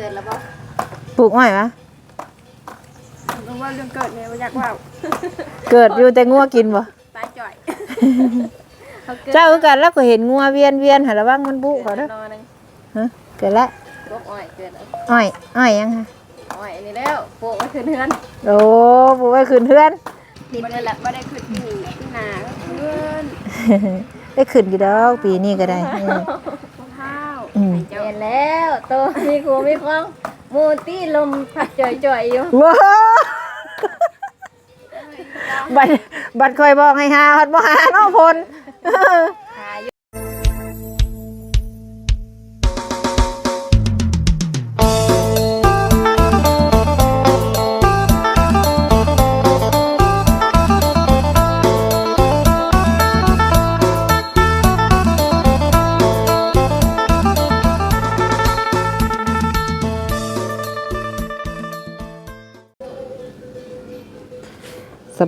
กิดแล้วบ่ปลูกอ้อยปะรู้ว่าเรื่องเกิดเนี่ยบ่อยากว่าเกิดอยู่แต่งัวกินบ่ตายจ่อยเขาเกิดเจ้าคือกันแล้วก็เห็นงัวเวียนเวียนหาระวังมันบุเขาเด้อนอนหนึงฮะเกิดแล้วกบอ้อยเกิดแล้วอ้อยอ้อยยังคะอ้อยอันนี้แล้วปลูกไว้คืนเฮือนโอ้ปลูกไว้คืนเพื่อนดินเลยแหละบ่ได้ขึ้นที่ที่นาก็เพื่อนได้ขึ้นอยู่ดอกปีนี้ก็ได้เออมะพร้าว จ้าเห็นแล้วโตมีครูมีคลองมูตี้ลมพัดจ่อยๆอยู่ว้าบัดบัดคอยบอกให้หาฮอดบ่หาเนาะพล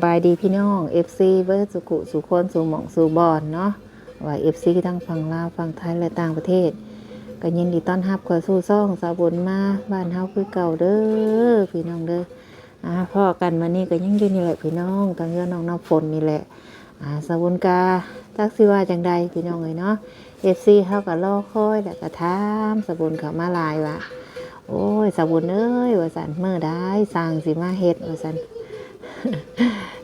บายดีพี่น้อง FC เบิร์สุขุสุคนสูหมองสูบอนเนาะว่า FC ทั้งฝั่งลาวฝั่งไทยและต่างประเทศก็ยินดีต้อนรับเข้าสู่ซ่องสาบุญมาบ้านเฮาคือเก่าเด้อพี่น้องเด้ออ่าพ่อกันมานี่ก็ยังอยู่นี่แหละพี่น้องทางเรือน้องน้ำฝนนี่แหละอ่าสาบุญกาจักสิว่าจังใดพี่น้องเอ้ยเนาะ FC เฮาก็รอคอยแล้วก็ถามสาบุญเข้ามาหลายว่าโอ้ยสาบุญเอ้ยว่าซั่นเมื่อได้สร้างสิมาเฮ็ดว่าซั่น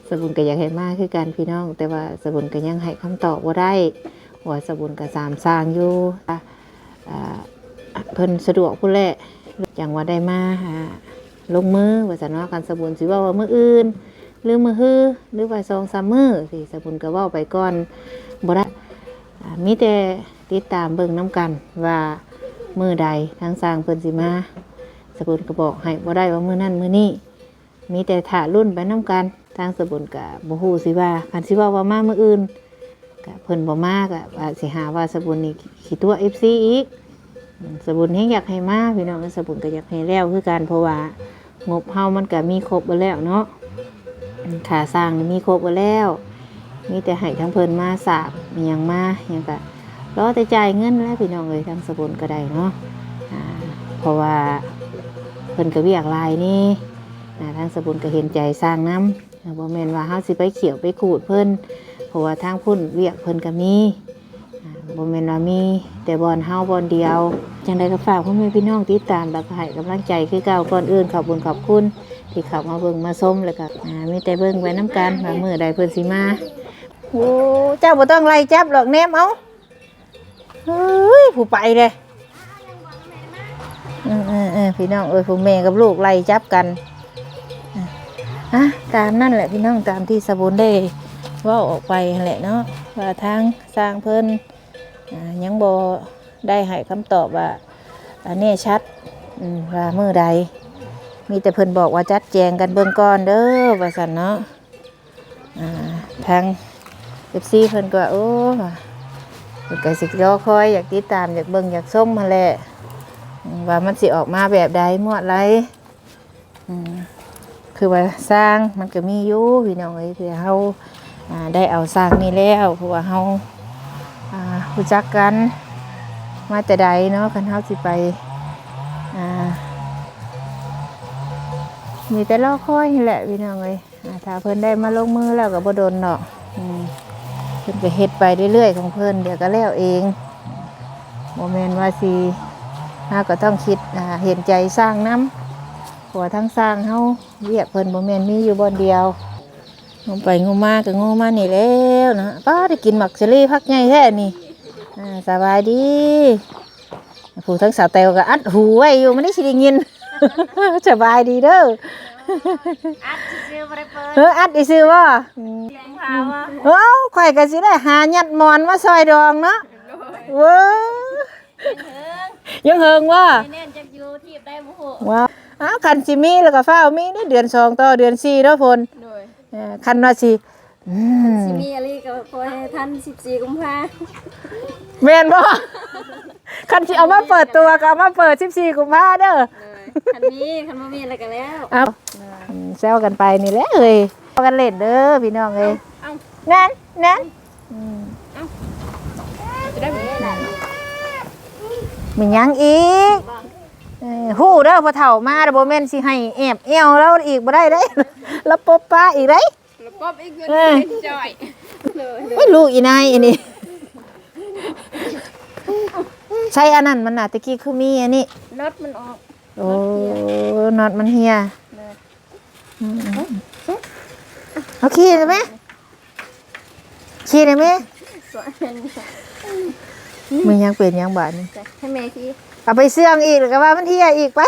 สบุญก็อยากให้มากคือกันพี่น้อง แต่ว่าสบุญก็ยังให้คำตอบว่าได้ว่าสบุญก็สามสร้างอยู่อ่าเพิ่นสะดวกพุ่นแหละอย่างว่าได้มาลงมือว่าสันว่ากันสบุญสิว่าว่ามืออื่น หรือมือฮือหรือว่าสองสามมือสิสบุญก็ว่าไปก่อนบ่ได้มีแต่ติดตามเบิ่งน้ำกันว่ามือใดทางสร้างเพิ่นสิมาสบุญก็บอกให้บ่ได้ว่ามือนั่นมือนี้มีแต่ถ่ารุ่นไปน้ำกัน ทางสบุญกับบ่ฮู้สิว่าคันสิว่าว่ามามื้ออื่นกะเพิ่นบ่มากะว่าสิหาว่าสบุญนี่ขี้ตัว FC อีกอืมสบุญเฮงอยากให้มาพี่น้องสบุญก็อยากให้แล้วคือกันเพราะว่างบเฮามันก็มีครบบิดแล้วเนาะอืมค่าสร้างมีครบบิดแล้ว มีแต่ให้ทั้งเพิ่นมาสาบมีหยังมาหยังก็รอแต่จ่ายเงินแล้วพี่น้องเอ้ยทางสบุญก็ได้เนาะเพราะว่าเพิ่นก็เวียกลายนี่ทางสบุญก็เห็นใจสร้างน้ำบ่แม่นว่าเฮาสิไปเขียวไปขูดเพิ่นเพราะว่าทางพุ่นเวียกเพิ่นก็มีบ่แม่นว่ามี แต่บอนเฮาบอนเดียวจังไดก็ฝากพ่อแม่พี่น้องติดตามแล้วก็ให้กำลังใจคือเก่าก่อนอื่นขอบคุญขอบคุณที่เข้ามาเบิ่งมาชมแล้วก็มีแต่เบิ่งไว้น้ำกันว่ามื้อใดเพิ่นสิมาโอ้เจ้าบ่ต้องไล่จับหรอกแนมเอาเฮ้ยผู้ไปเลยเออเออพี่น้องเอ้ยผู้แม่กับลูกไล่จับกัน ตามนั่นแหละพี่น้องตามที่สบุนได้ว่าออกไปนั่นแหละเนาะว่าทางสร้างเพิ่นอ่ายังบอได้ให้คำตอบว่าอันนี้ชัดว่าเมื่อใด มีแต่เพิ่นบอกว่าจัดแจงกันเบิ่งก่อนเด้อว่าสันเนาะทางเอฟซีเพิ่นก็ว่าโอ้เพิ่นก็สิรอคอยอยากติดตามอยากเบิ่งอยากส้มมาแหละว่ามันสิออกมาแบบใดมวดไรอืม คือว่าสร้างมันก็มีอยู่พี่น้องเอ้ยคือเฮาได้เอาสร้างนี่แล้วเพราะว่าเฮาอ่ารู้จักกันมาแต่ใดเนาะคันเฮาสิไปอ่ามีแต่รอคอยนี่แหละพี่น้องเอ้ยถ้าเพิ่นได้มาลงมือแล้วก็บ่โดนเนาะอืมเพิ่นก็เฮ็ดไปเรื่อยๆของเพิ่นเดี๋ยวก็แล้วเองบ่แม่นว่าสิเฮาก็ต้องคิดอ่าเห็นใจสร้างน้ำหัวทั้งสร้างเฮา เรียกเพิ่นบ่แม่นมีอยู่บอนเดียวงมไปงมมาก็งมมานี่แล้วนะป้าได้กินหมักเชอรี่พักใหญ่แท้นี่อ่าสบายดีผู้ทั้งสาวแตวก็อัดหูไว้อยู่มันได้สิได้ยินสบายดีเด้ออัดซื้อบ่ได้เปิดเอออัดอีซื้อบ่อืมแรงพาว่าเอ้าข่อยก็สิได้หายัดหมอนมาซอยดองเนาะเว้ยยังเฮิงว่าแน่นจักอยู่ที่ได้บ่ฮู้ว้าว อ้าวคันสิมีแล้วก็ฟ้าวมีในเดือนสองต่อเดือนสี่เนาะพลโดยเอ่อคันว่าสิอืมสิมีอะไรก็ขอให้ท่าน14กุมภาแม่นบ่ คันสิเอามาเปิดตัวก็เอามาเปิด14กุมภาเด้อเลยคันนี้คันบ่มีอะไรก็แล้วเอาอืมแซวกันไปนี่แหละเอ้ยแซวกันเล่นเด้อพี่น้องเอ้ยเอ้านั่นนั่นอืมจะได้บ่ได้มีหยังอีก เอ้ยฮู้เด้อพอเฒ่ามาเด้อบ่แม่นสิให้แอบเอวแล้วอีกบ่ได้เด้ แล้วปบป้าอีกเด้ แล้วป๊อบอีกเงินเออเป็นจ่อยเลยไม่รู้อีนายอันนี้ ใช่อันนั้นมันน่ะตะกี้คือมีอันนี้น็อตมันออก โอ้น็อตมันเฮียเลย อืมเอาขี้ได้ไหมขี้ได้ไหมสวยเป็นมันยังเป็นยังบาดนี่ให้แม่ที่ เอาไปเสื่องอีกแล้วก็ว่ามันเฮียอีกไป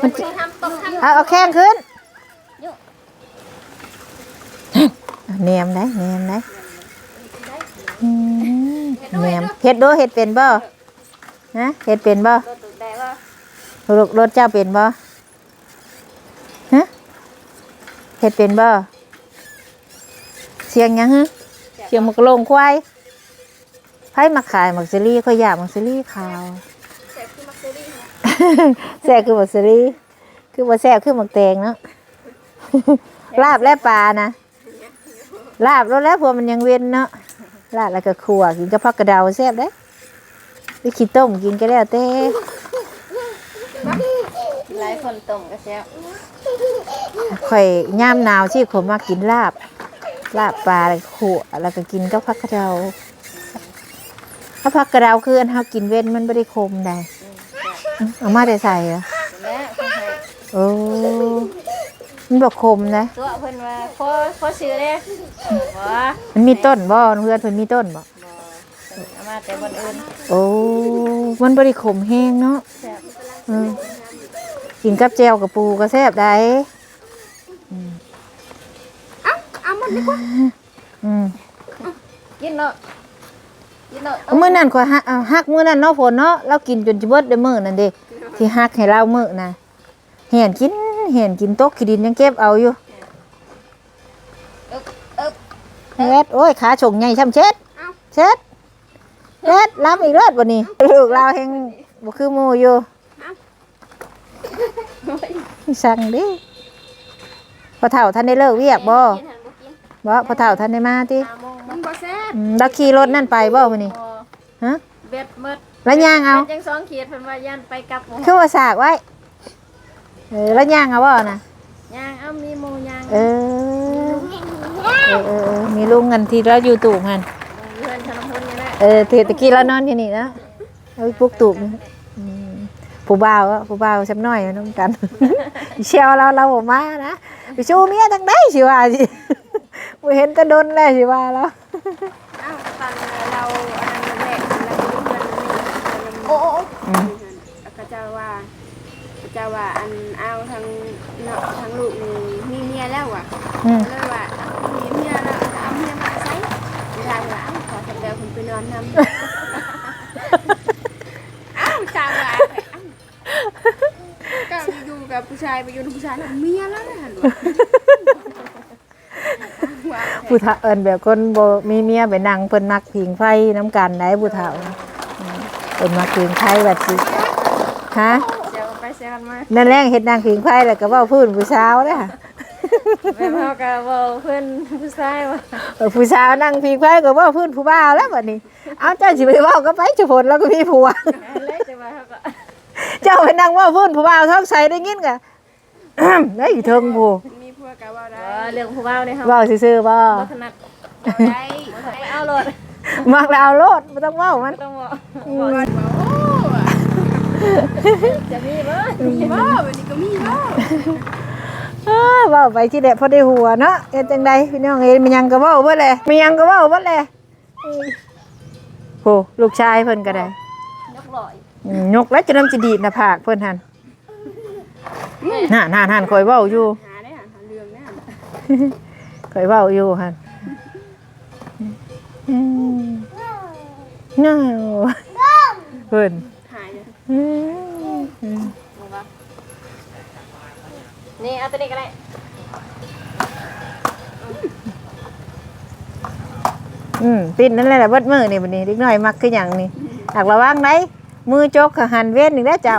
มันจะทำตกทำเอาเอาแข้งขึ้นเนียมได้เนียมได้อืมเนียมเฮ็ดโดเฮ็ดเป็นบ่ฮะเฮ็ดเป็นบ่รถตุกได้ว่ารถรถเจ้าเป็นบ่ฮะเฮ็ดเป็นบ่เสียงหยังฮะเสียงหมกกะโลงควาย ไผมาขายหมักซีรีส์ค่อยอยากหมักซีรีส์ขาวแซ่บคือมักเซอรี่นะแซ่บคือหมักซีรีส์คือบ่แซ่บคือหมักแตงเนาะลาบและปลานะลาบแล้วแล้วพวกมันยังเว้นเนาะลาบแล้วก็ขั่วกินกับผักกระเดาแซ่บเด้ไปขี้ต้มกินก็แล้วแต่หลายคนต้มก็แซ่บข่อยย่ามหนาวที่ผมมากินลาบ ลาบปลาอะไรขั่วแล้วก็กินกับผักกระเดา ถ้าผักกระเดาคืออันเฮากินเว้นมันไม่ได้คมได้อื้อเอามาได้ใส่เหรอและคนให้โอ้มันบอกคมนะ ตัวเพิ่นว่าขอขอซื้อเด้บ่มันมีต้นบ่เพื่อนเพิ่นมีต้นบ่บ่เอามาแต่บนอื่นโอ้มันบริขมแห้งเนาะแซ่บเออกินกับแจวกับปูก็แซ่บได้เอามันดีกว่าอืมกินเนาะ มื้อนั้นข่อยฮักเอาฮักมื้อนั้นเนาะฝนเนาะเรากินจนจะเบิดเด้อมื้อนั่นเด้ที่ฮักให้เรามื้อน่ะเห็นกินเห็นกินตกขี้ดินยังเก็บเอาอยู่อึบอึบเฮ็ดโอ้ยขาฉงใหญ่ช่ำเช็ดเช็ดเฮ็ดล้ำอีกเลิศบ่นี่ลูกเราแฮงบ่คือหมู่อยู่สั่งดิพอเฒ่าท่านได้เลิกเวียกบ่กินหันบ่กินบ่พอเฒ่าท่านได้มาติ หาโมงมันบ่แล้วขี่รถนั่นไปบ่มื้อนี้บ่ฮะเบ็ดหมดแล้วย่างเอาจังสองขีดเพิ่นว่าย่านไปกลับบ่คือว่าสากไว้ เออ แล้วย่างเอาบ่นะย่างเอามีหมูย่างเออ เออเออเออมีลุงกันที่เราอยู่ตูบกัน เพื่อนชนพลนี่แหละเออเทตะกี้เรานอนที่นี่นะเอาไปปลุกตูบอืมผู้บ่าวอะผู้บ่าวสักหน่อยน้องกัน เชียวเราเราออกมานะไปชูเมียทางไหนสิว่าสิบ่เห็นแตะดนแล้วสิว่าแล้ว อ้าวตอนเราอันนั้นแรกเราไปดูเงินนี่โอ้โอ้อืมแล้วก็เจ้าว่าเจ้าว่าอันเอาทางเนาะทางลูกนี่มีเมียแล้วอะอืมเลยว่ามีเมียแล้วเอาเมียมาใช้เวลาว่าเอ้าขอทำเดียวคุณไปนอนนำอ้าวจ้าว่าเอ้าก็อยู่กับผู้ชายไปอยู่กับผู้ชายแล้วเมียแล้วนะหันว่า ผู้เฒ่าเอิ้นแบบคนบ่มีเมียไปนั่งเพิ่นมักผิงไฟน้ำกันได้ผู้เฒ่าอืมเพิ่นมักผิงไฟแบบสิฮะเดี๋ยวไปเสียกันมานั่นแรงเฮ็ดนางผิงไฟแล้วก็เว้าพื้นผู้สาวเด้อแม่พ่อก็เว้าเพิ่นผู้ชายว่าเออผู้สาวนั่งผิงไฟก็เว้าพื้นผู้บ่าวแล้วบัดนี้ เอาเจ้าสิไปเว้าก็ไปเจุพลแล้วก็มีผัวเลยจะว่าเขาก็เจ้าไปนั่งเว้าพื้นผู้บ่าวท้องใสได้ยินก็ได้อยู่เทิงผู้ กว่าได้เรื่องผู้เว้าเนี่ยเฮาเว้าซื่อๆบ่บ่ถนัดได้ไปเอาโลดมักแล้วเอาโลดบ่ต้องเว้ามันต้องบอกโอ้จะมีบ่มีบ่วันนี้ก็มีบ่เออว้าไปที่แดะพอได้หัวเนาะเฮ็ดจังไดพี่น้องเอ้ยมันยังก็เว้าเบิดแหละมันยังก็เว้าเบิดแหละโหลูกชายเพิ่นก็ได้ยกลอยยกแล้วจะนำจะดีดหน้าผากเพิ่นหั่นน่าน่าๆๆข่อยเว้าอยู่ ข่อยเว้าอยู่หั่นอืมน้าวเพิ่นหายเลยอืมนี่บ่นี่เอาตัวนี้ก็ได้อืมปิดนั่นแหละเบิดมือนี่บัดนี้เด็กน้อยมักคือหยังนี่หากระวังไหนมือจกก็หันเว้นอีกแล้วเจ้า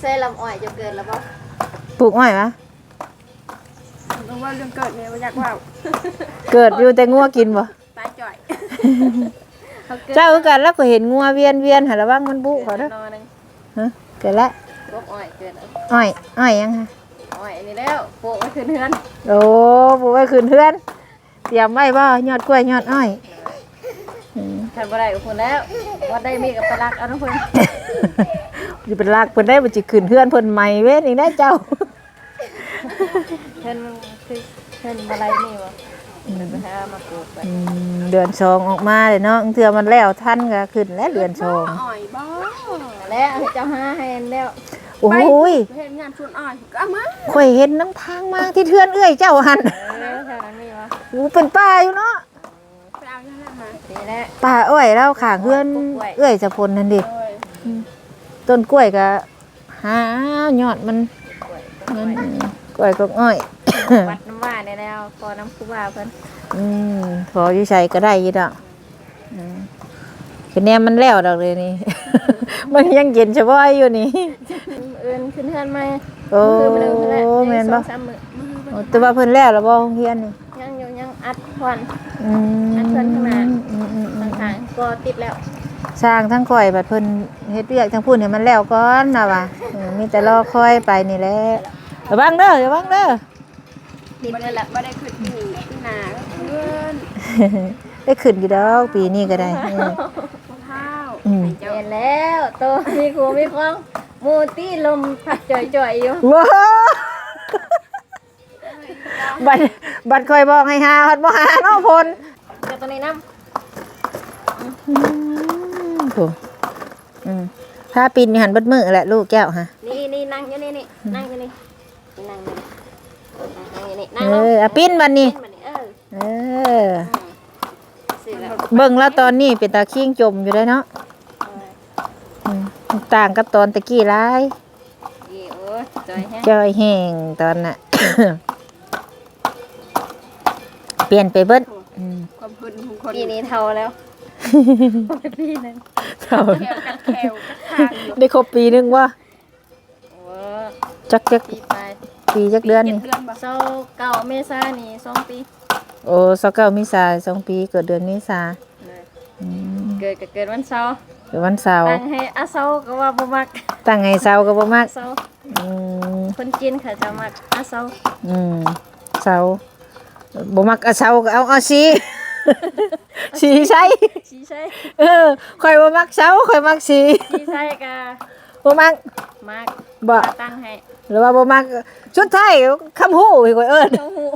ใส่ลำอ้อยจะเกินแล้วบ่ป ลูกอ้อยวะรู้ว่าเรื่องเกิดเนี่ยว่าอยากว่าเกิดอยู่แต่งัวกินบ่ตายจ่อยเขาเกิดเจ้าคือกันแล้วก็เห็นงัวเวียนเวียนหาระวังมันบุเขาเด้อนอนหนึงฮะเกิดละกบอ้อยเกิดแล้วอ้อยอ้อยยังฮะอ้อยอันนี้แล้วปลูกไว้ขึ้นเฮือนโอ้บ่ไว้คืนเพื่อนเตรียมไว้บ่ยอดกล้วยยอดอ้อยอืมท่านบ่ได้กับคุณแล้วว่าได้มีกับปลาลักเอาน้ำเพิ่นสิเป็นลากเพิ่นได้บ่สิคืนเพื่อนเพิ่นใหม่เว้ยนี่ได้เจ้า เพิ่นคือเพิ่นบ่ได้นี่บ่เพิ่นไปหามาปลูกไปอืมเดือนสองออกมาเลยเนาะเทื่อมันแล้วทันก็ขึ้นแล้วเดือนสองอ้อยบ่แล้วให้เจ้าหาให้แล้วโอ้ยเฮ็ดงานชวนอ้อยก็เอามาข่อยเห็นน้ำทางมาที่เทือนเอื้อยเจ้าหันเออเท่านั้นมีบ่โอ้เป็นป่าอยู่เนาะไปเอาอย่างนั้นมานี่แหละป่าอ้อยแล้วข้างเพื่อนเอื้อยจะพลนั่นดิโอ้ยต้นกล้วยก็หายอดมันมัน กล้วยก็อ้อย วัดน้ำว่าได้แล้วพอน้ำครูบาเพิ่นอืมพออยู่ใช้ก็ได้อยี่ดอกอืมคือแนมมันแล้วดอกเลยนี่ มันยังเย็นเฉพาะอยู่นี่เอิ้นขึ้นเฮือนใหม่โอ้คือบ่ได้เพิ่นแล้วแม่นบ่สองสามมื้อโอ้แต่ว่าเพิ่นแล้วแล้วบ่โรงเรียนนี่ยังอยู่ยังอัดควัน อืมอันเพิ่นข้างหน้าอืมอืมอืมทางๆก็ติดแล้วสร้างทั้งข่อยบัดเพิ่นเฮ็ดเวียกทั้งพูดให้มันแล้วก่อนน่ะว่ะเออมีแต่รอคอยไปนี่แหละ ระวังเด้อระวังเด้อติดบ่เลได้ยละบ่ได้ขึ้นที่ที่นาก็เงินได้ขึ้นอยู่ดอกปีนี้ก็ได้เออมะพร้าวอืมเจ้าเห็นแล้วโตมีครูมีคล้องหมูตี้ลมพัดจ่อยๆอยู่ว้าวบัดบัดคอยบอกให้หาหัดบ่หาเนาะพลเดี๋ยวตัวนี้น้อืมโถอืมถ้าปีนอยู่หันเบิดมือแหละลูกแก้วฮะำนี่นี่นั่งอยู่นี่นี่นั่งอยู่นี่ นี่นั่งอยู่นี่นั่งอยู่นี่นั่งเอลงออะปิ้นบัดนี้เล่นมานี่เออเออ สิแล้วเบิ่งแล้วตอนนี้เป็นตาขิงจมอยู่ได้เนาะอืมต่างกับตอนตะกี้หลาย อีโอ้ยจอยแฮะจอยแห้งตอนน่ะ เปลี่ยนไปเบิดอืมความพื้นของคนปีนี้เท่าแล้วปีนึงเท่าแขวกัดแขวกัดทางอยู่ได้ครบปีนึงวะโอ้ จักจักปีไปปีจักเดือนเจ็นี่ดเดือนบ่เศร้าเก่าเมษานี่สองปีโอ้สเก้ามิสาสองปีเกิดเดือนเมิสาเลยอืมเกิดก็เกิดวันเสาร์เดี๋ยววันเสาร์ตั้งให้อาเสาร์ก็ว่าบ่มักตั้งไงเสาร์ก็บ่มากเสาร์อืมคนจีนเขาจะมักอาเสาร์อืมเสาร์บ่มักเอาเสาร์ก็เอาเอาสี สีใช่ชีใช่เออข่อยบ่มักเสาร์ข่อยมักสีชีใช่กะบ่มักมักบ่ มาตั้งให้ หรือว่าบ่มักชุดไทยคำฮู้ข่อยเอิ้นเขาหู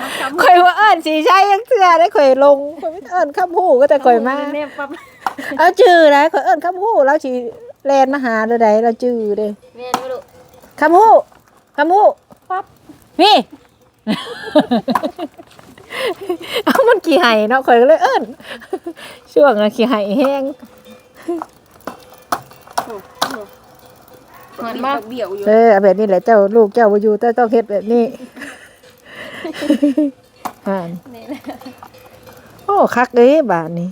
มักคำข่อยว่าเอิ้นสีใช่ยังเทื่อได้ข่อยลงข่อยไม่เอิ้นคำฮู้ก็แต่ข่อยมาเนี่ยปั๊บเอาจื้อได้ข่อยเอิ้นคำฮู้แล้วสิแล่นมาหาเด้อใดเราจื้อเด้เมียนไม่รู้คำฮู้คำฮู้ปั๊บนี่เอามันขี้ไห้เนาะข่อยก็เลยเอิ้นช่วงน่ะขี้ไห้แห้ง เหมือนบ่เบี้ยวอยู่เออเอาแบบนี้แหละเจ้าลูกเจ้าบ่อยู่แต่ต้องเฮ็ดแบบนี้ห่านนี่แหละโอ้คักเด้บาดนี้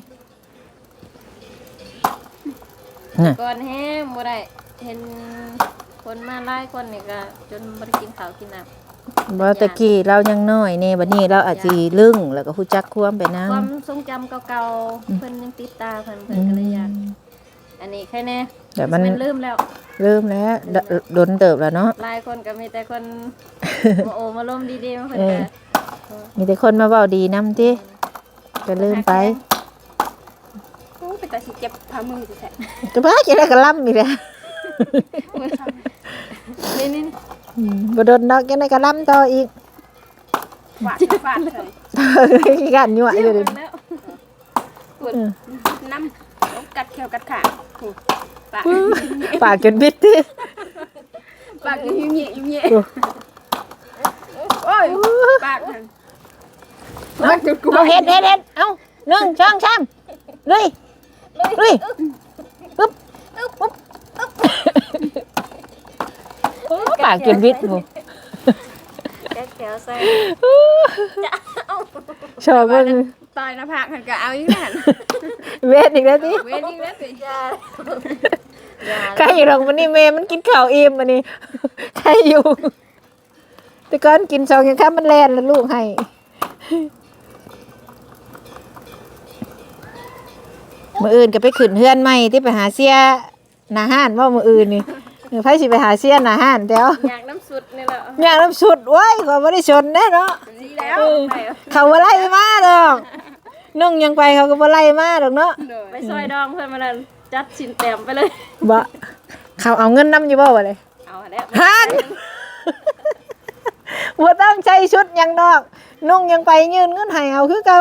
น่ะก่อนแห้งบ่ได้เห็นคนมาหลายคนนี่ก็จนบ่ได้กินข้าวกินน้ำ บ่ตะกี้เรายังน้อยนี่บัดนี้เราอาจสิลึงแล้วก็ฮู้จักความไปนำความทรงจำเก่าๆเพิ่นยังติดตาเพิ่นเพิ่นก็เลยอยากอั นนี้แค่แน่เดี๋ยวมันมัน ลืมแล้วเริ่มแล้วดดนเติบแล้วเนาะหลายคนก็มีแต่คนมาโอมาล้มดีๆมาเพิ่นเออก็มีแต่คนมาเว้าดีนำติก็ลืมไปโอ้ไปแต่สิเจ็บพามือสิแท้จะพาจะได้กระล่ำอีกแล้วนี่นี่อืมบ่โดนดอกจะได้กระล่ำต่ออีกฟาดฟาดเลยขี้กันยั่วอยู่ดิแล้วปวดเออน้ำ กัดแขวกัดขาโอ้ปากปากจนบิดติปากยิ้มเหี้ยยิ้มเหี้ยโอ้โอ้ยปากนั่นปากจนกูเอาเฮ็ดเฮ็ดเฮ็ดเอาหนึ่งสองสามลุยลุยปึ๊บปึ๊บโอ้ปากจนบิดโหแก้แขวใส่ชอบเบิ่ง ตายหน้าผากหันก็เอาอีกแล้วเวทอีกแล้วติเวรอีกแล้วสิยายาใครอยู่หรอกวันนี้เมย์มันกินข้าวอิ่มวันนี้ใครอยู่ แต่ก่อนกินสองอย่างข้ามมันแลนแล้วลูกให้มื้ออื่นก็ไปขึ้นเฮือนใหม่ที่ไปหาเสียหน้าห้านว่ามื้ออื่นนี่เออไผสิไปหาเสียหน้าห้านแต้วอยากน้ำสุดนี่แหละอยากน้ำสุดไว้ก็บ่ได้ชนแน่เนาะดีแล้วไปเขาบ่ไล่มาดอก นุ่งยังไปเขาก็บ่ไล่มาดอกเนาะโดยไปซอยดองเพื่อนมาเลยจัดสินแต้มไปเลย บ่เขาเอาเงินนำอยู่บ่ว่าเลยเอาแล้วฮันบ่ต้องใช้ชุดหยังดอกนุ่งยังไปยืนเงินให้เอาคือเก่า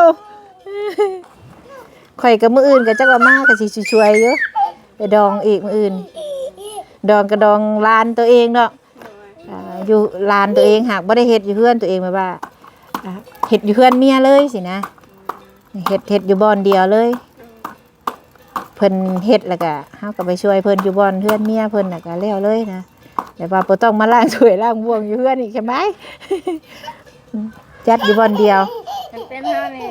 ข่อยกับมื้ออื่นก็จักว่ามาก็สิช่วยๆอยู่ไปดองอีกมื้ออื่น ดองก็ดองลานตัวเองดอกอ่าอยู่ลานตัวเองหากบ่ได้เฮ็ดอยู่เฮือนตัวเองแบบว่าอ่าเฮ็ดอยู่เฮือนเมียเลยสินะ เฮ็ดเฮ็ดอยู่บ่อนเดียวเลย เพิ่นเฮ็ดแล้วก็เฮาก็ไปช่วยเพิ่นอยู่บ่อนเฮือนเมียเพิ่นน่ะก็แล้วเลยนะแต่ว่าบ่ต้องมาล้างถ้วยล้างบ่วงอยู่เฮือนอีกใช่ไหมจัดอยู่บ่อนเดียวมันเป็นเท่านี้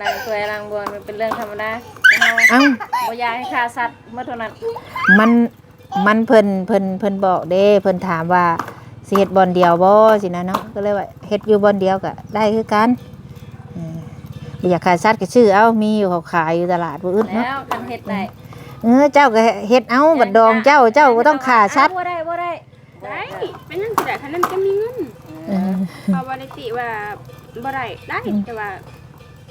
ล้างถ้วยล้างบวนมันเป็นเรื่องธรรมดาเอาเอ้าบ่อยากให้ฆ่าสัตว์เมื่อเท่านั้นมันมันเพิ่นเพิ่นเพิ่นบอกเด้เพิ่นถามว่าสิเฮ็ดบ่อนเดียวบ่สินะเนาะก็เลยว่าเฮ็ดอยู่บ่อนเดียวก็ได้คือกันเออบ่ อยากขายสัตว์ก็ชื่อเอามีอยู่เขาขายอยู่ตลาดบ่อึดเนาะแล้วกันเฮ็ดได้เออเจ้าก็เฮ็ดเอาบัดดองเจ้าเจ้าบ่ต้องขาสัตว์บ่ได้บ่ได้ได้เป็นนั่นสิได้คันนั้นจะมีเงินเออเพราะว่าได้ติว่าบ่ได้ได้แต่ว่า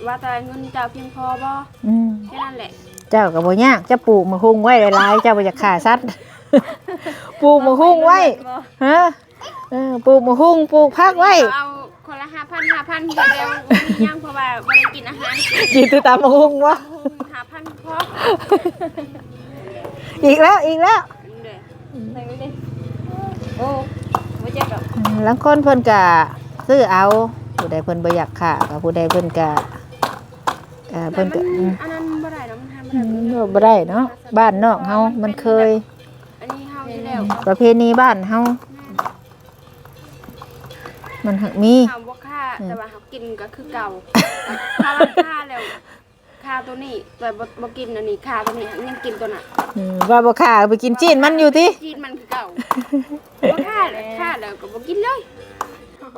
ว่าแต่เงินเจ้าเพียงพอบ่อืมแค่นั้นแหละเจ้าก็บ่ยากจะปลูกมะฮุ่งไว้หลายๆเจ้าบ่อยากขาสัตว์ปลูกมะฮุ่งไว้บ่ฮะเออปลูกมะฮุ่งปลูกผักไว้เอา คนละ5,000 5,000เดียวมียังเพราะว่าบ่ได้กินอาหารกินแตัวตามมะฮุ่งวะ5,000พออีกแล้วอีกแล้วเด้อใส่ไว้ดิโอ้บ่เจ็บดอกลังคนเพิ่นก็ซื้อเอาผู้ใดเพิ่นบ่อยากขาก็ผู้ใดเพิ่นก็เอ่อแต่เพิ่นมัก็นอืมอันนั้นบ่ได้เนาะมันทำอืบ่ได้มบ่ได้เนาะบ้านนอกเฮามันเคย อันนี้เฮาอยู่แล้วประเพณีบ้านเฮา มันหักมีเฮาบ่ค่าแต่ว่าเฮากินก็คือเก่าถ้าว่าค่าแล้วค่าตัวนี้แต่บ่บ่กินอันนี้ค่าตัวนี้ยังกินตัวน่ะอืมว่าบ่ขาไปกินจีนมันอยู่ติกินมันคือเก่าบ่ค่าเลยค่าแล้วก็บ่กินเลย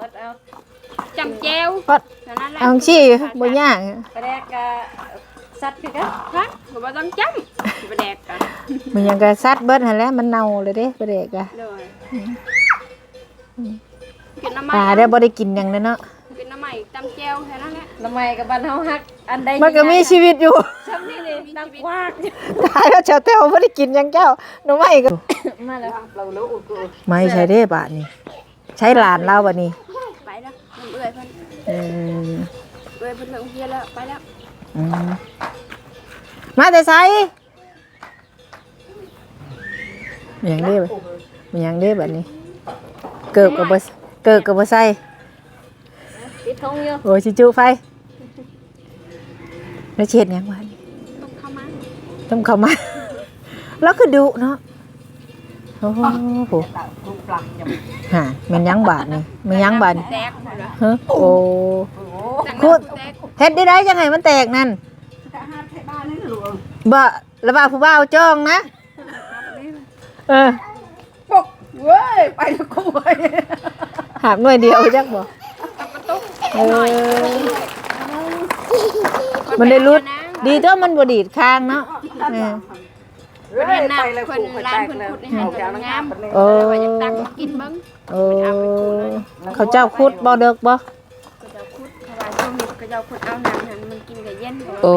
อดเอาจำแจวปัดเท่านั้นแหละเอาชี้บ่ยากไปแรกก็สัตว์คือกันพักก็บ่ต้องจำบ่แดกกันมันยังก็ซัดเบิดหั่นแหล้วมันเน่าเลยเด้บ่ได้ก็เลย กินน้ำปลามันได้บ่ได้กินหยังเลยเนาะกินน้ำมันจำแจวแค่นั้นแหละทำไมกับบ้านเฮาฮัก อันใดมันก็มีชีวิตอยู่ช้ำนี่นี่นักวากตายแล้วเจ้าเต้วไม่ได้กินหยังเจ้าหนูไม่ก็มาแล้วไม่ใช่เด้บาทนี่ใช้หลานเราบานี้ไปแล้วมันเอื่อยเพิ่นเออเอื่อยเพิ่นเลิกเฮียนแล้วไปแล้วอืมมาแต่ไสมันหยังเด้บมันหยังเด้บัดนี้ เกิบกับบ่ เกิบกับบ่ใส่ติดทงอยู่โอ้ยสิจุไฟแล้วเช็ดหยังวะนี่ต้องเข้ามาต้องเข้ามาแล้วคือดุเนาะโอ้โหฮะมันหยังบาดนี่มันหยังบาดนี่แตกหมดเลยฮะโอ้แต่พูดแตกเฮ็ดได้ได้จังไงมันแตกนั่นบ่ระบาผู้บ่าวจ้องนะ เออเว้ย ไปแล้วกูเว้ย หาบหน่วยเดียวจักบ่กับประตูเออมันได้รุด ดีตัวมันบ่ดีดข้างเนาะเออเพิ่นเห็นน้ำเพิ่นร้านเพิ่นขุดในหันตัวงามโอ้เลยว่าอยากตักมากินเบิ่งโอ้เขาเจ้าคุดบ่เด็กบ่ก็จะขุดเพราะว่าช่วงนี้ก็จะขุดเอาน้ำหันมันกินก็เย็นโอ้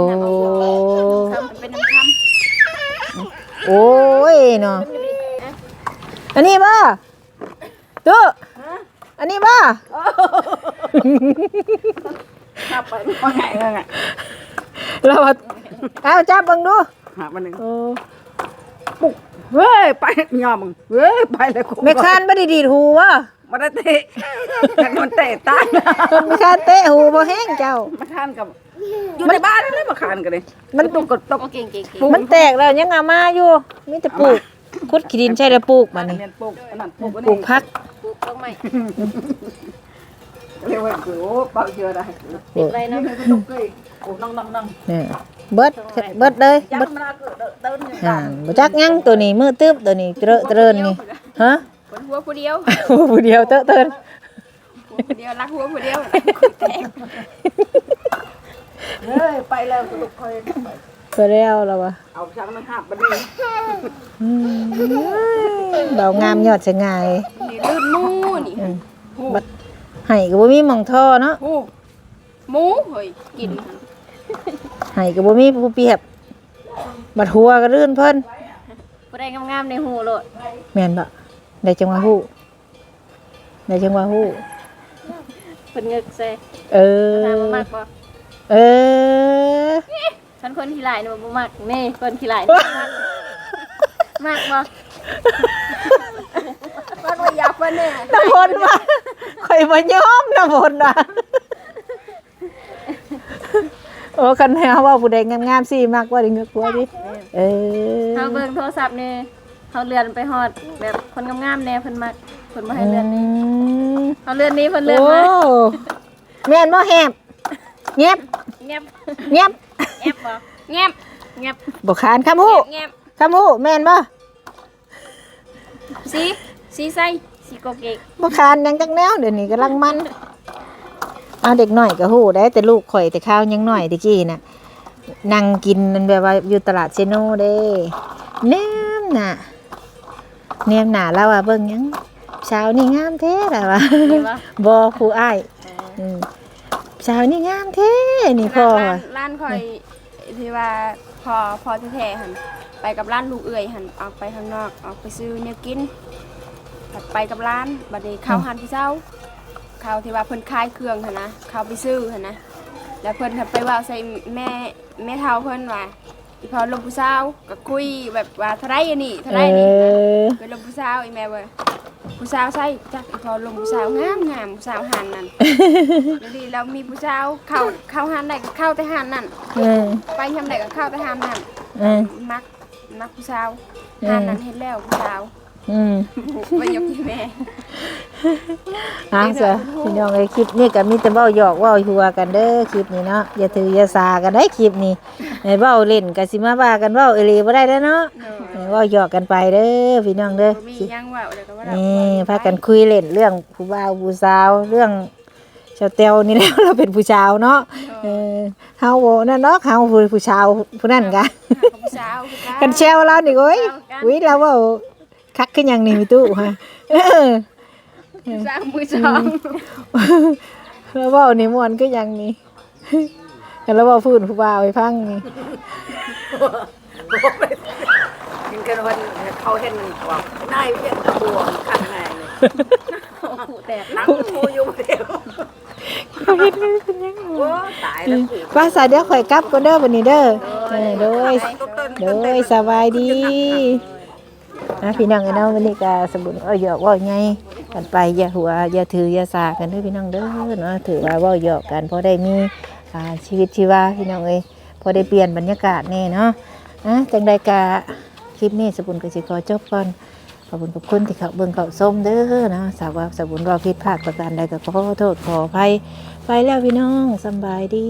มันเป็นน้ำคำโอ้ยเนาะอันนี้บ่ตู้ อันนี้บ่ขับไปว่าไงว่าไงเราว่าเอาจับเบิ่งดูหามันหนึ่งโอ้เว้ยไปยอมมึงเว้ยไปเลยกูแม่คานบ่ได้ดีดหูวะมาได้เตะแต่มันเตะตายนะแม่คานเตะหูบ่แห้งเจ้า มาคานกับอยู่ในบ้านเลยมาคานกันเลยมันตกกดตก โอเก่งเก่งเก่งมันแตกแล้วยังเอามาอยู่มีแต่ปลูกคุดขี้ดินใช่แล้วปลูกมัมานนี่ เรียนปลูกอันนั้นปลูกอันปลูนี้ กพัก ลูกลงใหม่เรียกว่าโอ้เบาเยอะได้ติดไว้เนาะลูกเกยโอ้นั่งนั่งนั่งนี่เบิดเบิดเลยยัเบิดงมาเกิดเดินอยู่อ่าบ่จักหยังตัวนี้มือตึบตัวนี้เตรอะเตรินนี่ฮะคนหัวผู้เดียวผู้เดียวเตอะเตินหัวผู้เดียวรักหัวผู้เดียวแตกเฮ้ยไปแล้วลูกคอย ก็แล้วแล้ววะเอาช่างมันหับบัดนี้อืมเบางามยอดจะง่ายนี่ลื่นหมูนี่อืมบัดให้ก็บ่มีหม่องท่อเนาะโอ้หมูเฮ้ยกินให้ก็บ่มีผู้เปรียบ บัดหัวก็รื่นเพิ่นผู้ใดงามๆในหูโลดแม่นบ่ได้จังหวะฮู้ได้จังหวะฮู้เพิ่นเงึกใส่เออถามว่ามากบ่เออ ฉันคนขี้หลายนี่บ่มักนี่คนขี้หลายมากบ่มันว่าอยากว่าแน่น้ำพลมาข่อยบ่ยอมน้ำพลน่ะโอ้คันแฮวว่าผู้ใดงามๆสิมากกว่าได้เงือกกว่าดิเออเฮาเบิ่งโทรศัพท์นี่เฮาเลื่อนไปฮอดแบบคนงามๆแน่เพิ่นมักเพิ่นบ่ให้เลื่อนนี่มเฮาเลื่อนนี้เพิ่นเลื่อนโอ้มาแม่นบ่แฮบเงียบเงียบเงียบ แอบบ่แง้มเงียบบ่คานคำฮู้แง้มคำฮู้แม่นบ่สีสีใส่สีโกเกกบ่คานหยังจักแนวเดี๋ยวนี้กำลังมันเอาเด็กน้อยก็ฮู้ได้แต่ลูกข่อยแต่ข้าวยังน้อยตะกี้น่ะนั่งกินนั่นแบบว่าอยู่ตลาดเซโนเด้แนมน่ะแนมหน้าแล้วว่าเบิ่งหยังเช้านี่งามแท้ล่ะว่าเห็นบ่บ่ผู้อ้ายอืมเช้านี่งามแท้นี่พ่อร้าว่ะนร้านคอย ที่ว่าพอพอแท้ๆหันไปกับร้านลูกเอื่อยหันออกไปข้างนอกออกไปซื้อเนื้อกินถัดไปกับร้านบัดนี้ข้าวหันพี่เจ้าข้าวที่ว่าเพิ่นคายเครื่องหันนะข้าวไปซื้อหันนะแล้วเพิ่นถัดไปว่าใส่แม่แม่เท้าเพิ่นว่า อีพอลมผู้สาวก็คุยแบบว่าเท่าไรอันนี้เท่าเอไรนี่อเป็นลมผู้สาวอีแม่เว้ยผู้สาวใส่จักอีพอลมผู้สาวงามงามผู้สาวหันนั่นแล้วดีเรามีผู้สาวเข้าเข้าหันได้ก็เข้าแต่หันนั่นเออไปทำได้ก็เข้าแต่หันนั่นเออ มักมักผู้สาวอืมหันนั่นเห็นแล้วผู้สาว อืมไปยกที่แม่อะจ้ะพี่น้องไอ้คลิปนี้ก็มีแต่เว้าหยอกเว้าหัวกันเด้อคลิปนี้เนาะอย่าถืออย่าสากันได้คลิปนี้ให้เว้าเล่นก็สิมาว่ากันเว้าเอหลีบ่ได้แล้วเนาะเออให้เว้าหยอกกันไปเด้อพี่น้องเด้อบ่มีหยังว่าเดี๋ยวก็ว่าเรานี่พากันคุยเล่นเรื่องผู้บ่าวผู้สาวเรื่องชาวเตียวนี่แหล้วเราเป็นผู้ชาวเนาะเออเฮาบ่นั่นเนาะเฮาผู้ผู้ชาวผู้นั่นกะหาผู้สาวคือกันแชวเรานี่โอ้ยวิเราเว้า คักขึ้นหยังนี่มีตู้ฮะเออผู้สาวมือสองแล้วเว่านี่ม่วนก็ยังนี่แล้วเว่าพูดผู้บ่าวไปพังนี่กินกันวันเขาเห็นว่านายเวียนตะบัวข้างในเลยขู่แตกนั่งโมอยู่เดียวเขาเฮ็ดไม่เป็นยังโอ้ตายแล้วกูภาษาเดี๋ยวข่อยกลับก็เด้อบัดนี้เด้อเออโดยต้นต้นโดยสบายดี นะพี่น้องไอ้น้องวันนี้ก็สมบุญเอาหยอกว่าไงกันไปอย่าหัวอย่าถืออย่าสากันด้อพี่น้องเด้อเนาะถือว่าว่าหยอกกันเพราะได้มีชีวิตชีวาพี่น้องเอ้ยพอได้เปลี่ยนบรรยากาศแน่เนาะอะจังใดกะคลิปนี้สมบุญก็สิขอจบก่อนขอบคุณขอบคุณที่เขาเบิ่งเขาส้มเด้อนะสาวว่าสาวบุญเราผิดพลาดประการใดก็ขอโทษขออภัยไปแล้วพี่น้องสบายดี